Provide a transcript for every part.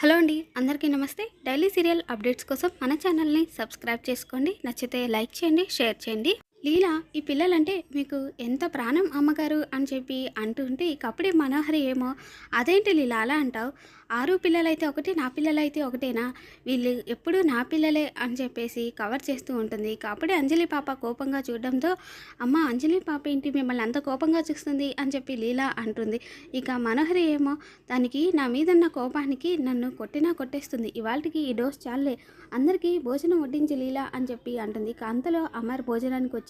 Hello అండి అందరికీ నమస్తే. డైలీ సీరియల్ అప్డేట్స్ కోసం మన ఛానల్ని సబ్స్క్రైబ్ చేసుకోండి. నచ్చితే లైక్ చేయండి షేర్ చేయండి. లీలా ఈ పిల్లలంటే మీకు ఎంత ప్రాణం అమ్మగారు అని చెప్పి అంటుంటే ఇక అప్పుడే మనోహరి ఏమో అదేంటి లీలా అలా అంటావు? ఆరు పిల్లలైతే ఒకటి నా పిల్లలైతే ఒకటేనా? వీళ్ళు ఎప్పుడూ నా పిల్లలే అని చెప్పేసి కవర్ చేస్తూ ఉంటుంది. ఇక అప్పుడే అంజలి పాప కోపంగా చూడడంతో అమ్మ అంజలి పాప ఏంటి? మిమ్మల్ని అంత కోపంగా చూస్తుంది అని చెప్పి లీలా అంటుంది. ఇక మనోహరి ఏమో దానికి నా మీదన్న కోపానికి నన్ను కొట్టినా కొట్టేస్తుంది. ఇవాళకి ఈ డోస్ చాలే అందరికీ భోజనం వడ్డించి లీలా అని చెప్పి అంటుంది. ఇక అంతలో అమర్ భోజనానికి వచ్చి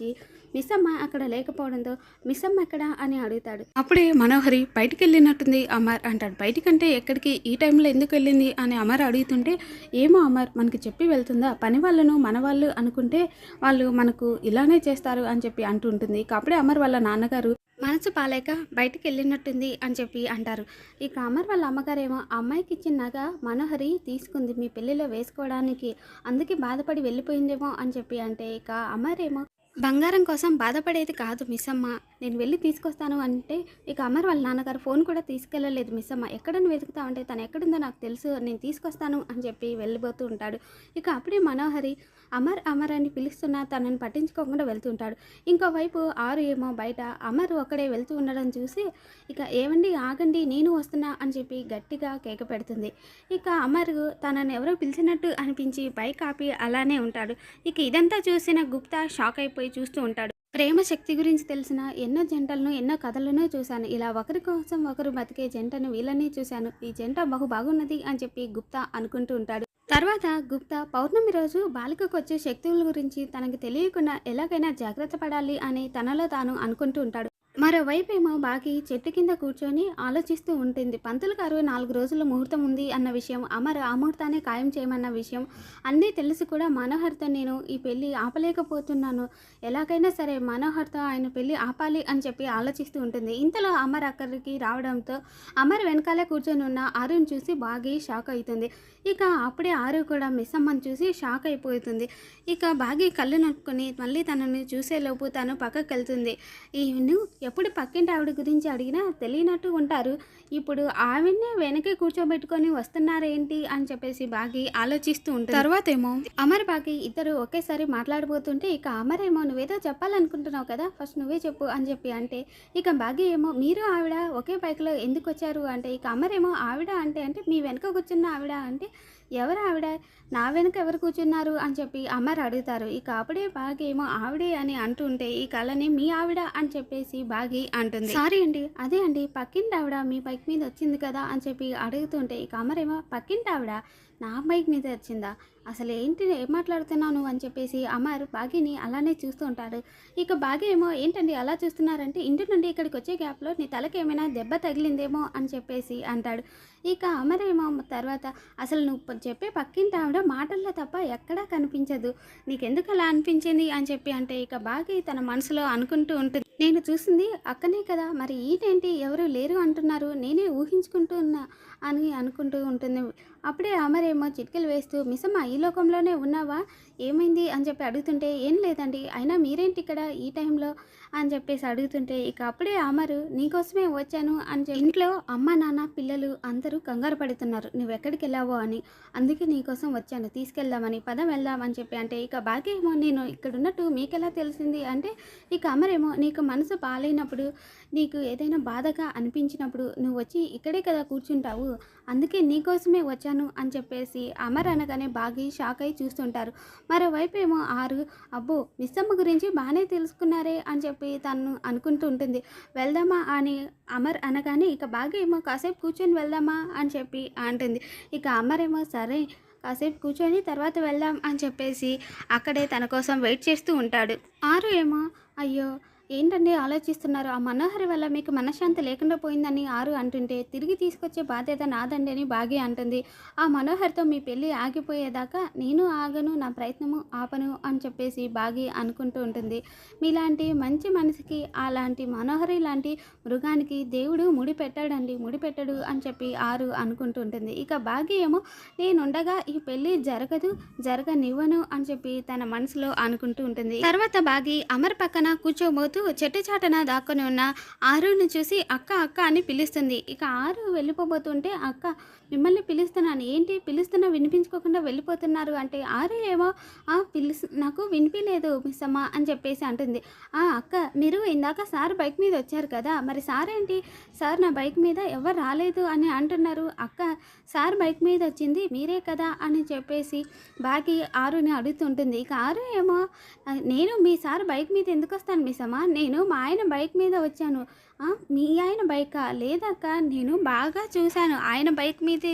మిస్ అమ్మ అక్కడ లేకపోవడంతో మిస్ అమ్మ ఎక్కడ? అని అడుగుతాడు. అప్పుడే మనోహరి బయటికి వెళ్ళినట్టుంది అమర్. అంటాడు బయటికంటే ఎక్కడికి? ఈ టైంలో ఎందుకు వెళ్ళింది? అని అమర్ అడుగుతుంటే ఏమో అమర్ మనకి చెప్పి వెళ్తుందా? పని వాళ్ళను మన వాళ్ళు అనుకుంటే వాళ్ళు మనకు ఇలానే చేస్తారు అని చెప్పి అంటుంటుంది ఇక అప్పుడే అమర్ వాళ్ళ నాన్నగారు మనసు పాలేక బయటికి వెళ్ళినట్టుంది అని చెప్పి అంటారు. ఇక అమర్ వాళ్ళ అమ్మగారేమో ఆ అమ్మాయికి ఇచ్చిన నగ మనోహరి తీసుకుంది మీ పెళ్ళిలో వేసుకోవడానికి అందుకే బాధపడి వెళ్ళిపోయిందేమో అని చెప్పి అంటే ఇక అమరేమో బంగారం కోసం బాధపడేది కాదు మిస్సమ్మ. నేను వెళ్ళి తీసుకొస్తాను అంటే ఇక అమర్ వాళ్ళ నాన్నగారు ఫోన్ కూడా తీసుకెళ్ళలేదు మిస్ అమ్మ వెతుకుతా ఉంటే తను ఎక్కడుందో నాకు తెలుసు నేను తీసుకొస్తాను అని చెప్పి వెళ్ళిపోతూ ఉంటాడు. ఇక అప్పుడే మనోహరి అమర్ అమర్ అని పిలుస్తున్నా తనని పట్టించుకోకుండా వెళ్తుంటాడు ఇంకోవైపు ఆరు ఏమో బయట అమర్ ఒక్కడే వెళ్తూ ఉండడం చూసి ఇక ఏమండి ఆగండి నేను వస్తున్నా అని చెప్పి గట్టిగా కేక పెడుతుంది. ఇక అమర్ తనని ఎవరో పిలిచినట్టు అనిపించి బైక్ ఆపి అలానే ఉంటాడు. ఇక ఇదంతా చూసిన గుప్తా షాక్ అయిపోయి చూస్తూ ఉంటాడు. ప్రేమ శక్తి గురించి తెలిసిన ఎన్నో జంటలను ఎన్నో కథలను చూశాను. ఇలా ఒకరి కోసం ఒకరు బతికే జంటను వీళ్ళని చూశాను. ఈ జంట బహు బాగున్నది అని చెప్పి గుప్తా అనుకుంటూ ఉంటాడు. తర్వాత గుప్తా పౌర్ణమి రోజు బాలికకు వచ్చే శక్తుల గురించి తనకు తెలియకుండా ఎలాగైనా జాగ్రత్త పడాలి అని తనలో తాను అనుకుంటూ ఉంటాడు. మరోవైపు ఏమో బాకి చెట్టు కింద కూర్చొని ఆలోచిస్తూ ఉంటుంది. పంతులకు అరవై నాలుగు రోజుల ముహూర్తం ఉంది అన్న విషయం అమర్ ఆ ముహూర్తాన్ని ఖాయం చేయమన్న విషయం అన్నీ తెలిసి కూడా మనోహర్తో నేను ఈ పెళ్ళి ఆపలేకపోతున్నాను. ఎలాగైనా సరే మనోహర్తో ఆయన పెళ్ళి ఆపాలి అని చెప్పి ఆలోచిస్తూ ఉంటుంది. ఇంతలో అమర్ అక్కడికి రావడంతో అమర్ వెనకాలే కూర్చొని ఉన్న ఆరుని చూసి బాగి షాక్ అవుతుంది. ఇక అప్పుడే ఆరు కూడా మిస్ అమ్మని చూసి షాక్ అయిపోతుంది. ఇక బాగి కళ్ళు నొక్కుని మళ్ళీ తనని చూసేలోపు తను పక్కకి వెళ్తుంది ఈ ఎప్పుడు పక్కింటి ఆవిడ గురించి అడిగినా తెలియనట్టు ఉంటారు. ఇప్పుడు ఆవిడనే వెనకే కూర్చోబెట్టుకొని వస్తున్నారేంటి అని చెప్పేసి బాగి ఆలోచిస్తూ ఉంటుంది. తర్వాత ఏమో అమర్ బాగి ఇద్దరు ఒకేసారి మాట్లాడబోతుంటే ఇక అమర్ ఏమో నువ్వేదో చెప్పాలనుకుంటున్నావు కదా ఫస్ట్ నువ్వే చెప్పు అని చెప్పి అంటే ఇక బాగి ఏమో మీరు ఆవిడ ఒకే బైక్లో ఎందుకు వచ్చారు అంటే ఇక అమర్ ఏమో ఆవిడ అంటే అంటే మీ వెనక కూర్చున్న ఆవిడ అంటే ఎవరు ఆవిడ నా వెనుక ఎవరు కూర్చున్నారు? అని చెప్పి అమర్ అడుగుతారు. ఇక అప్పుడే బాగి ఏమో ఆవిడే అని అంటుంటే ఈ కళని మీ ఆవిడ అని చెప్పేసి బాగి అంటుంది. సారీ అండి. అదే అండి పక్కింటి ఆవిడ మీ బైక్ మీద వచ్చింది కదా అని చెప్పి అడుగుతుంటే ఇక అమర్ ఏమో పక్కింటి ఆవిడ నా బైక్ మీద వచ్చిందా? అసలు ఏంటి ఏం మాట్లాడుతున్నావు నువ్వు అని చెప్పేసి అమర్ బాగిని అలానే చూస్తూ ఉంటాడు. ఇక బాగి ఏమో ఏంటండి అలా చూస్తున్నారంటే ఇంటి నుండి ఇక్కడికి వచ్చే గ్యాప్లో నీ తలకి ఏమైనా దెబ్బ తగిలిందేమో అని చెప్పేసి అంటాడు. ఇక అమరేమో తర్వాత అసలు నువ్వు చెప్పే పక్కింటి ఆవిడ మాటల్లో తప్ప ఎక్కడా కనిపించదు. నీకెందుకు అలా అనిపించింది? అని చెప్పి అంటే ఇక బాగి తన మనసులో అనుకుంటూ ఉంటుంది. నేను చూసింది అక్కనే కదా మరి ఈటేంటి ఎవరు లేరు అంటున్నారు. నేనే ఊహించుకుంటూ ఉన్నా అని అనుకుంటూ ఉంటుంది. అప్పుడే అమరేమో చిటికలు వేస్తూ మిసమ్మ ఈ లోకంలోనే ఉన్నావా? ఏమైంది? అని చెప్పి అడుగుతుంటే ఏం లేదండి అయినా మీరేంటి ఇక్కడ ఈ టైంలో? అని చెప్పేసి అడుగుతుంటే ఇక అప్పుడే అమరు నీకోసమే వచ్చాను అని చెప్పి ఇంట్లో అమ్మ నాన్న పిల్లలు అందరూ కంగారు పడుతున్నారు. నువ్వు ఎక్కడికి వెళ్ళావో? అని. అందుకే నీకోసం వచ్చాను తీసుకెళ్దామని పదం వెళ్దాం అని చెప్పి అంటే ఇక బాకేమో నేను ఇక్కడ ఉన్నట్టు మీకెలా తెలిసింది? అంటే ఇక అమరేమో నీకు మనసు పాలైనప్పుడు నీకు ఏదైనా బాధగా అనిపించినప్పుడు నువ్వు వచ్చి ఇక్కడే కదా కూర్చుంటావు. అందుకే నీకోసమే వచ్చాను. అని చెప్పేసి అమర్ అనగానే బాగి షాక్ అయి చూస్తుంటారు. మరోవైపు ఏమో ఆరు అబ్బో మిస్సమ్మ గురించి బాగానే తెలుసుకున్నారే అని చెప్పి తను అనుకుంటూ ఉంటుంది. వెళ్దామా అని అమర్ అనగానే ఇక బాగా ఏమో కాసేపు కూర్చొని వెళ్దామా అని చెప్పి అంటుంది. ఇక అమర్ ఏమో సరే కాసేపు కూర్చొని తర్వాత వెళ్దాం అని చెప్పేసి అక్కడే తన కోసం వెయిట్ చేస్తూ ఉంటాడు. ఆరు ఏమో అయ్యో ఏంటండి ఆలోచిస్తున్నారు? ఆ మనోహరి వల్ల మీకు మనశ్శాంతి లేకుండా పోయిందని ఆరు అంటుంటే తిరిగి తీసుకొచ్చే బాధ్యత నాదండి అని బాగి అంటుంది. ఆ మనోహర్తో మీ పెళ్ళి ఆగిపోయేదాకా నేను ఆగను నా ప్రయత్నము ఆపను అని చెప్పేసి బాగి అనుకుంటూ ఉంటుంది. మీలాంటి మంచి మనిషికి అలాంటి మనోహరి లాంటి మృగానికి దేవుడు ముడి పెట్టాడండి ముడి పెట్టడు అని చెప్పి ఆరు అనుకుంటూ ఉంటుంది. ఇక బాగి ఏమో నేనుండగా ఈ పెళ్ళి జరగదు జరగనివ్వను అని చెప్పి తన మనసులో అనుకుంటూ ఉంటుంది. తర్వాత బాగి అమర్ పక్కన కూర్చోబోతూ వెళ్ళిపోతూ చెట్టు చాటన దాక్కొని ఉన్న ఆరుని చూసి అక్క అక్క అని పిలుస్తుంది. ఇక ఆరు వెళ్ళిపోబోతుంటే అక్క మిమ్మల్ని పిలుస్తున్నాను. ఏంటి? పిలుస్తున్నా వినిపించుకోకుండా వెళ్ళిపోతున్నారు అంటే ఆరు ఏమో ఆ పిలుసు నాకు వినిపించలేదు మిస్ అమ్మ అని చెప్పేసి అంటుంది. ఆ అక్క మీరు ఇందాక సార్ బైక్ మీద వచ్చారు కదా మరి సార్ ఏంటి సార్ నా బైక్ మీద ఎవరు రాలేదు అని అంటున్నారు. అక్క సార్ బైక్ మీద వచ్చింది మీరే కదా అని చెప్పేసి బాగి ఆరుని అడుగుతుంటుంది. ఇక ఆరు ఏమో నేను మీ సార్ బైక్ మీద ఎందుకు వస్తాను మిస్ అమ్మ నేను మా ఆయన బైక్ మీద వచ్చాను. మీ ఆయన బైకా? లేదక్క నేను బాగా చూశాను. ఆయన బైక్ మీద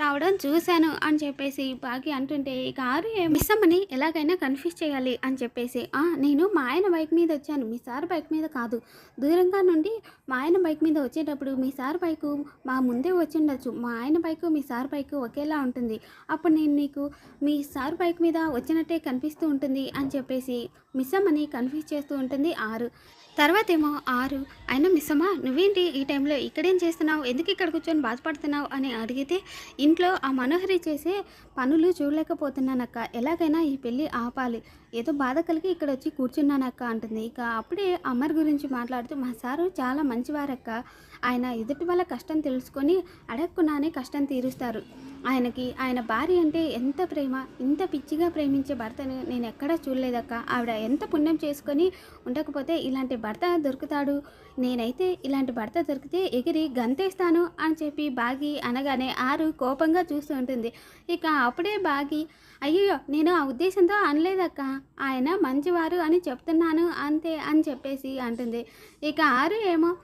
రావడం చూశాను అని చెప్పేసి బాగి అంటుంటే ఈ కారు మిస్సమ్మని మిస్ అమ్మని ఎలాగైనా కన్ఫ్యూజ్ చేయాలి అని చెప్పేసి నేను మా ఆయన బైక్ మీద వచ్చాను. మీ సార్ బైక్ మీద కాదు. దూరంగా నుండి మా ఆయన బైక్ మీద వచ్చేటప్పుడు మీ సార్ బైకు మా ముందే వచ్చిండొచ్చు. మా ఆయన బైకు మీ సార్ బైకు ఒకేలా ఉంటుంది. అప్పుడు నేను నీకు మీ సార్ బైక్ మీద వచ్చినట్టే కనిపిస్తూ ఉంటుంది అని చెప్పేసి మిస్ అమ్మని కన్ఫ్యూజ్ చేస్తూ ఉంటుంది ఆరు. తర్వాత ఏమో ఆరు. ఆయన మిస్ అమ్మ నువ్వేంటి ఈ టైంలో ఇక్కడేం చేస్తున్నావు? ఎందుకు ఇక్కడ కూర్చొని బాధపడుతున్నావు? అని అడిగితే ఇంట్లో ఆ మనోహరి చేసే పనులు చూడలేకపోతున్నానక్క. ఎలాగైనా ఈ పెళ్ళి ఆపాలి. ఏదో బాధ కలిగి ఇక్కడ వచ్చి కూర్చున్నానక్క అంటుంది. ఇక అప్పుడే అమర్ గురించి మాట్లాడుతూ మా సారు చాలా మంచివారక్క. ఆయన ఎదుటి వాళ్ళ కష్టం తెలుసుకొని అడగకుండానే కష్టం తీరుస్తారు. ఆయనకి ఆయన భార్య అంటే ఎంత ప్రేమ ఇంత పిచ్చిగా ప్రేమించే భర్తను నేను ఎక్కడా చూడలేదక్క. ఆవిడ ఎంత పుణ్యం చేసుకొని ఉండకపోతే ఇలాంటి భర్త దొరుకుతాడు. నేనైతే ఇలాంటి భర్త దొరికితే ఎగిరి గంతేస్తాను అని చెప్పి బాగి అనగానే ఆరు కోపంగా చూస్తూ ఉంటుంది. ఇక అప్పుడే బాగి అయ్యో నేను ఆ ఉద్దేశంతో అనలేదక్క. ఆయన మంచివారు అని చెప్తున్నాను అంతే అని చెప్పేసి అంటుంది. ఇక ఆరు ఏమో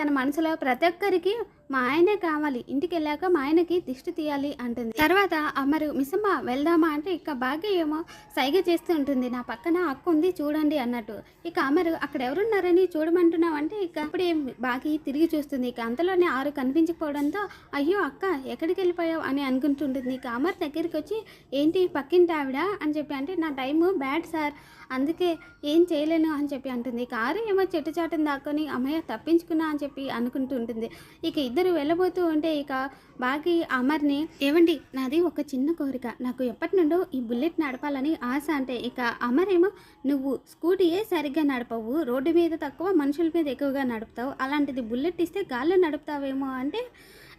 తన మనసులో ప్రతి ఒక్కరికి మా ఆయనే కావాలి ఇంటికి వెళ్ళాక మా ఆయనకి దిష్టి తీయాలి అంటుంది. తర్వాత అమరు మిస్సమ్మ వెళ్దామా? అంటే ఇక బాగా ఏమో సైగ చేస్తూ ఉంటుంది నా పక్కన అక్క ఉంది చూడండి అన్నట్టు. ఇక అమరు అక్కడ ఎవరున్నారని చూడమంటున్నావు? అంటే ఇక అప్పుడే బాగి తిరిగి చూస్తుంది. ఇక అంతలోనే ఆరు కనిపించకపోవడంతో అయ్యో అక్క ఎక్కడికి వెళ్ళిపోయావు అని అనుకుంటుంటుంది. ఇక అమర్ దగ్గరికి వచ్చి ఏంటి పక్కింటి ఆవిడ అని చెప్పి అంటే నా టైము బ్యాడ్ సార్ అందుకే ఏం చేయలేను అని చెప్పి అంటుంది. ఇక ఆరు ఏమో చెట్టు చాటును దాక్కొని అమ్మయ్య తప్పించుకున్నా అని చెప్పి అనుకుంటుంటుంది. ఇక ఇద్దరు వెళ్ళబోతూ ఉంటే ఇక బాగి అమర్ని ఏవండి నాది ఒక చిన్న కోరిక. నాకు ఎప్పటి నుండో ఈ బుల్లెట్ నడపాలని ఆశ అంటే ఇక అమర్ ఏమో నువ్వు స్కూటీయే సరిగ్గా నడపవు రోడ్డు మీద తక్కువ మనుషుల మీద ఎక్కువగా నడుపుతావు. అలాంటిది బుల్లెట్ ఇస్తే గాల్లో నడుపుతావేమో అంటే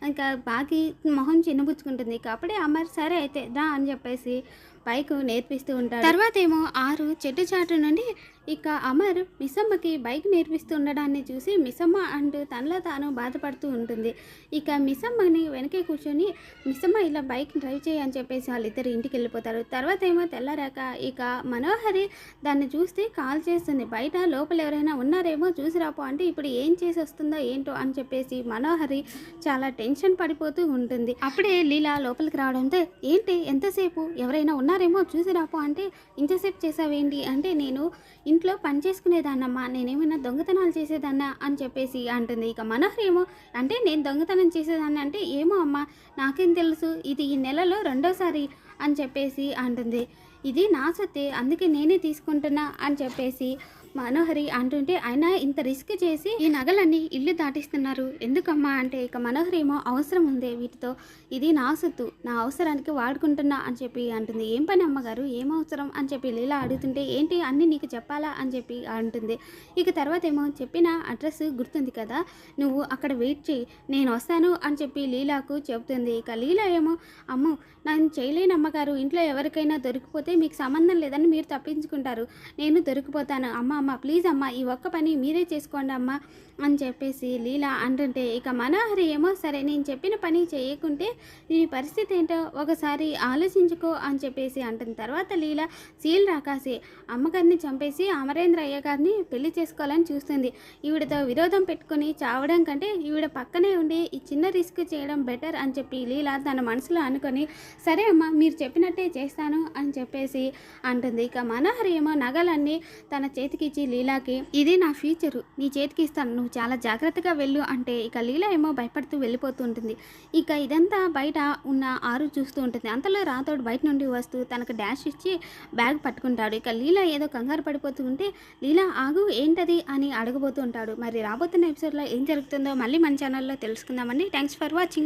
ఇంకా బాగి మొహం చిన్నబుచ్చుకుంటుంది. ఇక అప్పుడే అమర్ సరే అయితే దా అని చెప్పేసి బైక్ నేర్పిస్తూ ఉంటాడు. తర్వాత ఏమో ఆరు చెట్టు చాటు నుండి ఇక అమర్ మిస్సమ్మకి బైక్ నేర్పిస్తూ ఉండడాన్ని చూసి మిస్సమ్మ అంటూ తనలో తాను బాధపడుతూ ఉంటుంది. ఇక మిస్సమ్మని వెనకే కూర్చొని మిస్సమ్మ ఇలా బైక్ డ్రైవ్ చేయని చెప్పేసి వాళ్ళిద్దరు ఇంటికి వెళ్ళిపోతారు. తర్వాత ఏమో తెల్లారాక ఇక మనోహరి దాన్ని చూస్తే కాల్ చేస్తుంది. బయట లోపల ఎవరైనా ఉన్నారేమో చూసి రాపో అంటే ఇప్పుడు ఏం చేసి వస్తుందో ఏంటో అని చెప్పేసి మనోహరి చాలా టెన్షన్ పడిపోతూ ఉంటుంది. అప్పుడే లీలా లోపలికి రావడంతో ఏంటి? ఎంతసేపు? ఎవరైనా ఉన్నారేమో చూసి రాపో అంటే ఇంతసేపు చేసావేంటి? అంటే నేను ఇంట్లో పని చేసుకునేదాన్నమ్మా నేనేమైనా దొంగతనాలు చేసేదాన్నా అని చెప్పేసి అంటుంది. ఇక మనోహర్ ఏమో అంటే నేను దొంగతనం చేసేదాన్ని అంటే ఏమో అమ్మా నాకేం తెలుసు ఇది ఈ నెలలో రెండోసారి అని చెప్పేసి అంటుంది. ఇది నా సొత్తే అందుకే నేనే తీసుకుంటున్నా అని చెప్పేసి మనోహరి అంటుంటే ఆయన ఇంత రిస్క్ చేసి ఈ నగలన్నీ ఇల్లు దాటిస్తున్నారు. ఎందుకమ్మా? అంటే ఇక మనోహరి ఏమో అవసరం ఉంది వీటితో. ఇది నా సొత్తు. నా అవసరానికి వాడుకుంటున్నా అని చెప్పి అంటుంది. ఏం పని అమ్మగారు? ఏం అవసరం? అని చెప్పి లీలా అడుగుతుంటే ఏంటి? అన్నీ నీకు చెప్పాలా? అని చెప్పి అంటుంది. ఇక తర్వాత ఏమో చెప్పిన అడ్రస్ గుర్తుంది కదా? నువ్వు అక్కడ వెయిట్ చేయి. నేను వస్తాను అని చెప్పి లీలాకు చెబుతుంది. ఇక లీలా ఏమో అమ్మో నేను చేయలేని అమ్మగారు. ఇంట్లో ఎవరికైనా దొరికిపోతే మీకు సంబంధం లేదని మీరు తప్పించుకుంటారు. నేను దొరికిపోతాను. అమ్మ అమ్మ ప్లీజ్ అమ్మ ఈ ఒక్క పని మీరే చేసుకోండి అమ్మ అని చెప్పేసి లీలా అంటుంటే ఇక మనోహరి ఏమో సరే నేను చెప్పిన పని చేయకుంటే నీ పరిస్థితి ఏంటో ఒకసారి ఆలోచించుకో అని చెప్పేసి అంటుంది తర్వాత లీలా సీల్ రాకాసి అమ్మగారిని చంపేసి అమరేంద్ర అయ్య గారిని పెళ్ళి చేసుకోవాలని చూస్తుంది. ఈవిడతో విరోధం పెట్టుకొని చావడం కంటే ఈవిడ పక్కనే ఉండి ఈ చిన్న రిస్క్ చేయడం బెటర్ అని చెప్పి లీలా తన మనసులో అనుకొని సరే అమ్మా మీరు చెప్పినట్టే చేస్తాను అని చెప్పేసి అంటుంది. ఇక మనోహరి ఏమో నగలన్నీ తన చేతికి ఇచ్చి లీలాకి ఇది నా ఫ్యూచరు నీ చేతికి ఇస్తాను నువ్వు చాలా జాగ్రత్తగా వెళ్ళు అంటే ఇక లీలా ఏమో భయపడుతూ వెళ్ళిపోతూ ఉంటుంది. ఇక ఇదంతా బయట ఉన్న ఆరు చూస్తూ ఉంటుంది. అంతలో రాతోడు బయట నుండి వస్తూ తనకు డాష్ ఇచ్చి బ్యాగ్ పట్టుకుంటాడు. ఇక లీలా ఏదో కంగారు పడిపోతూ ఉంటే లీలా ఆగు ఏంటది? అని అడగబోతూ ఉంటాడు. మరి రాబోతున్న ఎపిసోడ్లో ఏం జరుగుతుందో మళ్ళీ మన ఛానల్లో తెలుసుకుందామండి. Thanks for watching.